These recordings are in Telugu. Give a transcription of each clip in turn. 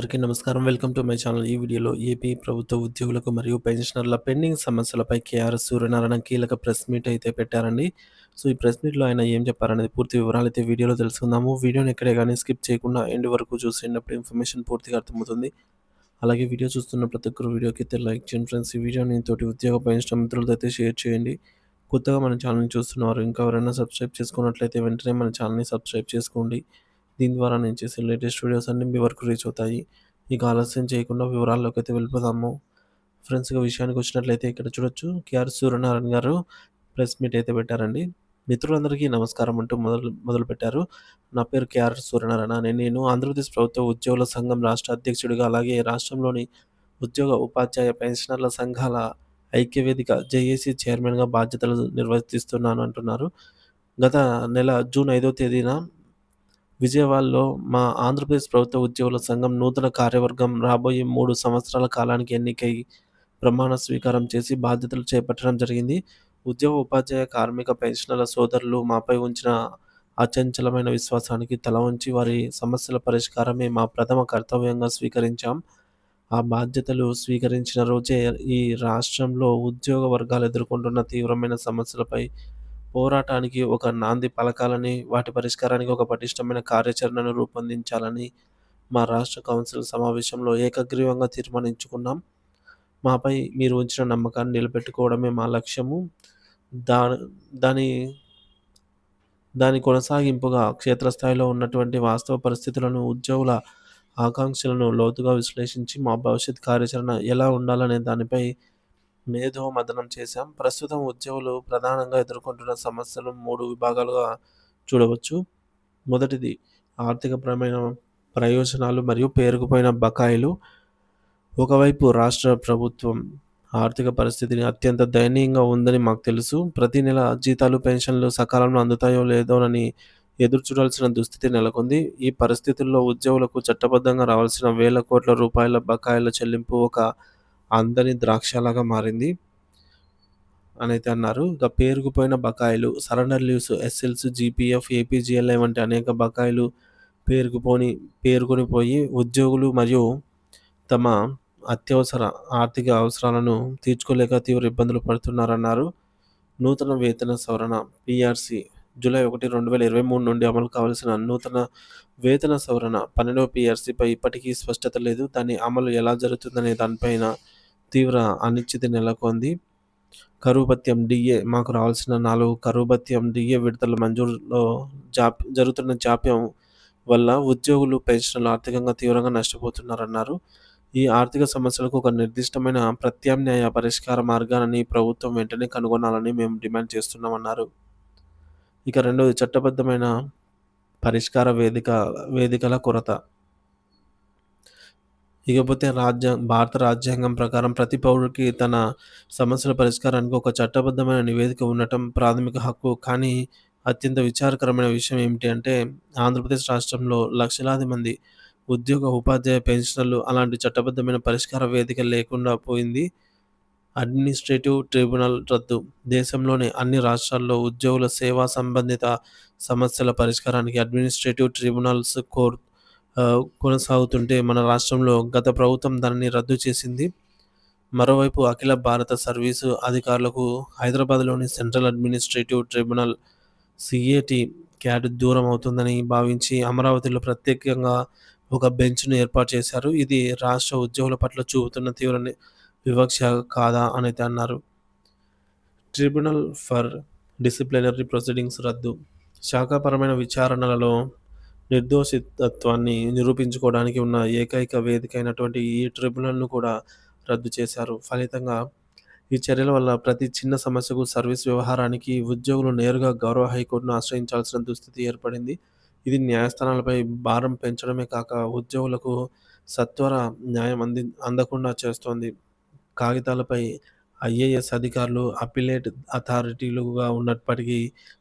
అందరికీ నమస్కారం. Welcome to my channel. ఈ వీడియోలో ఏపీ ప్రభుత్వ ఉద్యోగులకు మరియు పెన్షనర్ల పెండింగ్ సమస్యలపై కేఆర్ సూర్యనారాయణ కీలక ప్రెస్ మీట్ అయితే పెట్టారండి. సో ఈ ప్రెస్ మీట్లో ఆయన ఏం చెప్పారనేది పూర్తి వివరాలు అయితే వీడియోలో తెలుసుకుందాము. వీడియోని ఎక్కడే కానీ స్కిప్ చేయకుండా ఎండ్ వరకు చూసేటప్పుడు ఇన్ఫర్మేషన్ పూర్తిగా అర్థమవుతుంది. అలాగే వీడియో చూస్తున్న ప్రతి ఒక్కరు వీడియోకి అయితే లైక్ చేయండి ఫ్రెండ్స్. ఈ వీడియోని తోటి ఉద్యోగ పెన్షన్ మిత్రులతో అయితే షేర్ చేయండి. కొత్తగా మన ఛానల్ని చూస్తున్నవారు ఇంకా ఎవరైనా సబ్స్క్రైబ్ చేసుకున్నట్లయితే వెంటనే మన ఛానల్ని సబ్స్క్రైబ్ చేసుకోండి. దీని ద్వారా నేను చేసే లేటెస్ట్ వీడియోస్ అన్ని మీ వరకు రీచ్ అవుతాయి. ఇక ఆలస్యం చేయకుండా వివరాల్లోకి అయితే వెళ్ళిపోదాము ఫ్రెండ్స్ విషయానికి వచ్చినట్లయితే ఇక్కడ చూడొచ్చు. కేఆర్ సూర్యనారాయణ గారు ప్రెస్ మీట్ అయితే పెట్టారండి. మిత్రులందరికీ నమస్కారం అంటూ మొదలు మొదలు పెట్టారు. నా పేరు కేఆర్ సూర్యనారాయణ. నేను నేను ఆంధ్రప్రదేశ్ ప్రభుత్వ ఉద్యోగుల సంఘం రాష్ట్ర అధ్యక్షుడిగా అలాగే రాష్ట్రంలోని ఉద్యోగ ఉపాధ్యాయ పెన్షనర్ల సంఘాల ఐక్యవేదిక జేఏసీ చైర్మన్గా బాధ్యతలు నిర్వర్తిస్తున్నాను అంటున్నారు. గత నెల జూన్ ఐదో తేదీన విజయవాడలో మా ఆంధ్రప్రదేశ్ ప్రభుత్వ ఉద్యోగుల సంఘం నూతన కార్యవర్గం రాబోయే మూడు సంవత్సరాల కాలానికి ఎన్నికై ప్రమాణ స్వీకారం చేసి బాధ్యతలు చేపట్టడం జరిగింది. ఉద్యోగ ఉపాధ్యాయ కార్మిక పెన్షనర్ల సోదరులు మాపై ఉంచిన అచంచలమైన విశ్వాసానికి తల ఉంచి వారి సమస్యల పరిష్కారమే మా ప్రథమ కర్తవ్యంగా స్వీకరించాం. ఆ బాధ్యతలు స్వీకరించిన రోజే ఈ రాష్ట్రంలో ఉద్యోగ వర్గాలు ఎదుర్కొంటున్న తీవ్రమైన సమస్యలపై పోరాటానికి ఒక నాంది పలకాలని వాటి పరిష్కారానికి ఒక పటిష్టమైన కార్యాచరణను రూపొందించాలని మా రాష్ట్ర కౌన్సిల్ సమావేశంలో ఏకగ్రీవంగా తీర్మానించుకున్నాం. మాపై మీరు ఉంచిన నమ్మకాన్ని నిలబెట్టుకోవడమే మా లక్ష్యము. దా దాని దాని కొనసాగింపుగా క్షేత్రస్థాయిలో ఉన్నటువంటి వాస్తవ పరిస్థితులను ఉద్యోగుల ఆకాంక్షలను లోతుగా విశ్లేషించి మా భవిష్యత్ కార్యాచరణ ఎలా ఉండాలనే దానిపై మేధో మదనం చేశాం. ప్రస్తుతం ఉద్యోగులు ప్రధానంగా ఎదుర్కొంటున్న సమస్యలు మూడు విభాగాలుగా చూడవచ్చు. మొదటిది ఆర్థికపరమైన ప్రయోజనాలు మరియు పేరుకుపోయిన బకాయిలు. ఒకవైపు రాష్ట్ర ప్రభుత్వం ఆర్థిక పరిస్థితిని అత్యంత దయనీయంగా ఉందని మాకు తెలుసు. ప్రతి నెల జీతాలు పెన్షన్లు సకాలంలో అందుతాయో లేదోనని ఎదురు చూడాల్సిన దుస్థితి నెలకొంది. ఈ పరిస్థితుల్లో ఉద్యోగులకు చట్టబద్ధంగా రావాల్సిన వేల కోట్ల రూపాయల బకాయిల చెల్లింపు ఒక అందరి ద్రాక్షలాగా మారింది అని అయితే అన్నారు. ఇక పేరుకుపోయిన బకాయిలు surrender leaves SLs GPF APGLI వంటి అనేక బకాయిలు పేరుకుపోని పేరుకొని పోయి ఉద్యోగులు మరియు తమ అత్యవసర ఆర్థిక అవసరాలను తీర్చుకోలేక తీవ్ర ఇబ్బందులు పడుతున్నారన్నారు. నూతన వేతన సవరణ పిఆర్సి జూలై ఒకటి రెండు వేల ఇరవై మూడు నుండి అమలు కావాల్సిన నూతన వేతన సవరణ పన్నెండవ పిఆర్సీపై ఇప్పటికీ స్పష్టత లేదు. దాని అమలు ఎలా జరుగుతుందనే దానిపైన తీవ్ర అనిశ్చితి నెలకొంది. కరువుభత్యం డిఏ మాకు రావాల్సిన నాలుగు కరువుభత్యం డిఏ విడుదల మంజూరులో జాప్ జరుగుతున్న జాప్యం వల్ల ఉద్యోగులు పెన్షన్లు ఆర్థికంగా తీవ్రంగా నష్టపోతున్నారన్నారు. ఈ ఆర్థిక సమస్యలకు ఒక నిర్దిష్టమైన ప్రత్యామ్నాయ పరిష్కార మార్గాన్ని ప్రభుత్వం వెంటనే కనుగొనాలని మేము డిమాండ్ చేస్తున్నామన్నారు. ఇక రెండవది చట్టబద్ధమైన పరిష్కార వేదిక వేదికల కొరత. ఇకపోతే రాజ్య భారత రాజ్యాంగం ప్రకారం ప్రతి పౌరుడికి తన సమస్యల పరిష్కారానికి ఒక చట్టబద్ధమైన నివేదిక ఉండటం ప్రాథమిక హక్కు. కానీ అత్యంత విచారకరమైన విషయం ఏమిటి అంటే ఆంధ్రప్రదేశ్ రాష్ట్రంలో లక్షలాది మంది ఉద్యోగ ఉపాధ్యాయ పెన్షనర్లు అలాంటి చట్టబద్ధమైన పరిష్కార వేదిక లేకుండా పోయింది. అడ్మినిస్ట్రేటివ్ ట్రిబ్యునల్ రద్దు. దేశంలోని అన్ని రాష్ట్రాల్లో ఉద్యోగుల సేవా సంబంధిత సమస్యల పరిష్కారానికి అడ్మినిస్ట్రేటివ్ ట్రిబ్యునల్స్ కోర్ కొనసాగుతుంటే మన రాష్ట్రంలో గత ప్రభుత్వం దానిని రద్దు చేసింది. మరోవైపు అఖిల భారత సర్వీసు అధికారులకు హైదరాబాద్లోని central administrative tribunal CAT CAT దూరం అవుతుందని భావించి అమరావతిలో ప్రత్యేకంగా ఒక బెంచ్ను ఏర్పాటు చేశారు. ఇది రాష్ట్ర ఉద్యోగుల పట్ల చూపుతున్న తీవ్ర వివక్ష కాదా అని అన్నారు. ట్రిబ్యునల్ ఫర్ డిసిప్లినరీ ప్రొసీడింగ్స్ రద్దు. శాఖాపరమైన విచారణలలో నిర్దోషితత్వాన్ని నిరూపించుకోవడానికి ఉన్న ఏకైక వేదిక అయినటువంటి ఈ ట్రిబ్యునల్ను కూడా రద్దు చేశారు. ఫలితంగా ఈ చర్యల వల్ల ప్రతి చిన్న సమస్యకు సర్వీస్ వ్యవహారానికి ఉద్యోగులు నేరుగా గౌరవ హైకోర్టును ఆశ్రయించాల్సిన దుస్థితి ఏర్పడింది. ఇది న్యాయస్థానాలపై భారం పెంచడమే కాక ఉద్యోగులకు సత్వర న్యాయం అంది అందకుండా చేస్తోంది. కాగితాలపై ఐఏఎస్ అధికారులు అపిలేట్ అథారిటీలుగా ఉన్నప్పటికీ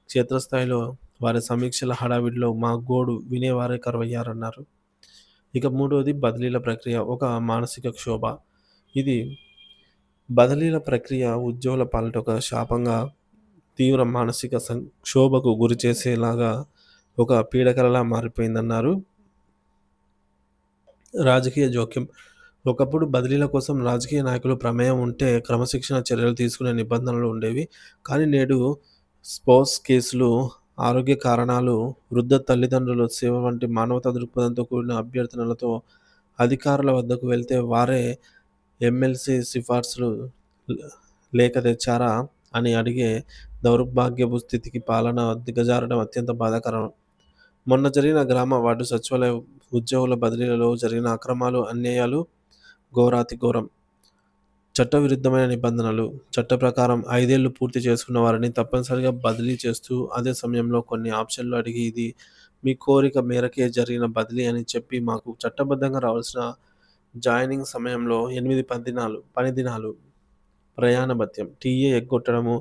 క్షేత్రస్థాయిలో వారి సమీక్షల హడావిడిలో మా గోడు వినేవారే కరువయ్యారన్నారు. ఇక మూడవది బదిలీల ప్రక్రియ ఒక మానసిక క్షోభ. ఇది బదిలీల ప్రక్రియ ఉద్యోగుల పాలిట ఒక శాపంగా తీవ్ర మానసిక సం క్షోభకు గురి చేసేలాగా ఒక పీడకలలా మారిపోయిందన్నారు. రాజకీయ జోక్యం. ఒకప్పుడు బదిలీల కోసం రాజకీయ నాయకులు ప్రమేయం ఉంటే క్రమశిక్షణ చర్యలు తీసుకునే నిబంధనలు ఉండేవి. కానీ నేడు స్పోర్ట్స్ కేసులు ఆరోగ్య కారణాలు వృద్ధ తల్లిదండ్రులు సేవ వంటి మానవతా దృక్పథంతో కూడిన అభ్యర్థనలతో అధికారుల వద్దకు వెళ్తే వారే ఎమ్మెల్సీ సిఫార్సులు లేక తెచ్చారా అని అడిగే దౌర్భాగ్యపు స్థితికి పాలన దిగజారడం అత్యంత బాధాకరం. మొన్న జరిగిన గ్రామ వార్డు సచివాలయ ఉద్యోగుల బదిలీలలో జరిగిన అక్రమాలు అన్యాయాలు ఘోరాతి ఘోరం చట్టవిరుద్ధమైన నిబంధనలు చట్ట ప్రకారం ఐదేళ్ళు పూర్తి చేసుకున్న వారిని తప్పనిసరిగా బదిలీ చేస్తూ అదే సమయంలో కొన్ని ఆప్షన్లు అడిగి ఇది మీ కోరిక మేరకే జరిగిన బదిలీ అని చెప్పి మాకు చట్టబద్ధంగా రావాల్సిన జాయినింగ్ సమయంలో ఎనిమిది పదినాలు దినాలు పని దినాలు ప్రయాణ భత్యం టీఏ ఎగ్గొట్టడము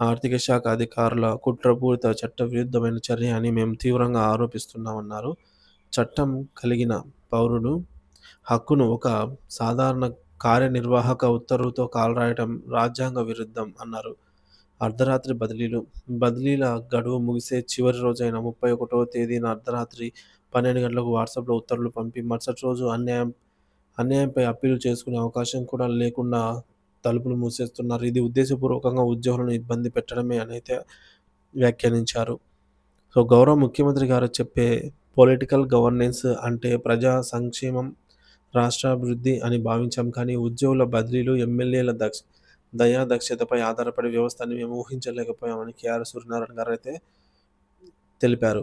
ఆర్థిక శాఖ అధికారుల కుట్రపూరిత చట్ట విరుద్ధమైన చర్య అని మేము తీవ్రంగా ఆరోపిస్తున్నామన్నారు. చట్టం కలిగిన పౌరుడు హక్కును ఒక సాధారణ కార్యనిర్వాహక ఉత్తర్వుతో కాలరాయటం రాజ్యాంగ విరుద్ధం అన్నారు. అర్ధరాత్రి బదిలీలు. బదిలీల గడువు ముగిసే చివరి రోజైన ముప్పై ఒకటవ తేదీన అర్ధరాత్రి పన్నెండు గంటలకు వాట్సాప్లో ఉత్తర్వులు పంపి మరుసటి రోజు అన్యాయం అన్యాయంపై అప్పీలు చేసుకునే అవకాశం కూడా లేకుండా తలుపులు మూసేస్తున్నారు. ఇది ఉద్దేశపూర్వకంగా ఉద్యోగులను ఇబ్బంది పెట్టడమే అని అయితే వ్యాఖ్యానించారు. సో గౌరవ ముఖ్యమంత్రి గారు చెప్పే పొలిటికల్ గవర్నెన్స్ అంటే ప్రజా సంక్షేమం రాష్ట్రాభివృద్ధి అని భావించాం. కానీ ఉద్యోగుల బదిలీలు ఎమ్మెల్యేల దక్ష దయా దక్షతపై ఆధారపడి వ్యవస్థని మేము ఊహించలేకపోయామని కేఆర్ సూర్యనారాయణ గారు అయితే తెలిపారు.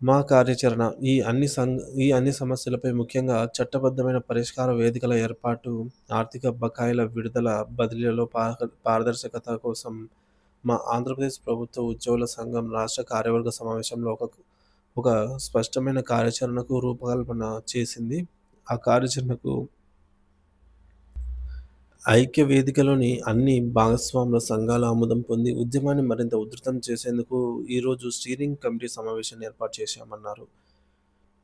మా కార్యాచరణ ఈ అన్ని సంఘ ఈ అన్ని సమస్యలపై ముఖ్యంగా చట్టబద్ధమైన పరిష్కార వేదికల ఏర్పాటు ఆర్థిక బకాయిల విడుదల బదిలీలలో పారదర్శకత కోసం మా ఆంధ్రప్రదేశ్ ప్రభుత్వ ఉద్యోగుల సంఘం రాష్ట్ర కార్యవర్గ సమావేశంలో ఒక ఒక స్పష్టమైన కార్యాచరణకు రూపకల్పన చేసింది. ఆ కార్యాచరణకు ఐక్య వేదికలోని అన్ని భాగస్వాముల సంఘాల ఆమోదం పొంది ఉద్యమాన్ని మరింత ఉధృతం చేసేందుకు ఈరోజు స్టీరింగ్ కమిటీ సమావేశాన్ని ఏర్పాటు చేశామన్నారు.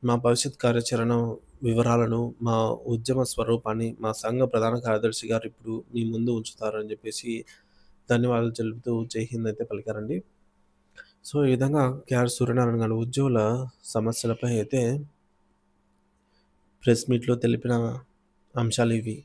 మా భవిష్యత్ కార్యాచరణ వివరాలను మా ఉద్యమ స్వరూపాన్ని మా సంఘ ప్రధాన కార్యదర్శి గారు ఇప్పుడు మీ ముందు ఉంచుతారని చెప్పేసి ధన్యవాదాలు తెలుపుతూ జై హింద్ అయితే పలికారండి. సో ఈ విధంగా కేఆర్ సూర్యనారాయణ గారు ఉద్యోగుల సమస్యలపై అయితే ప్రెస్ మీట్లో తెలిపిన అంశాలు ఇవి.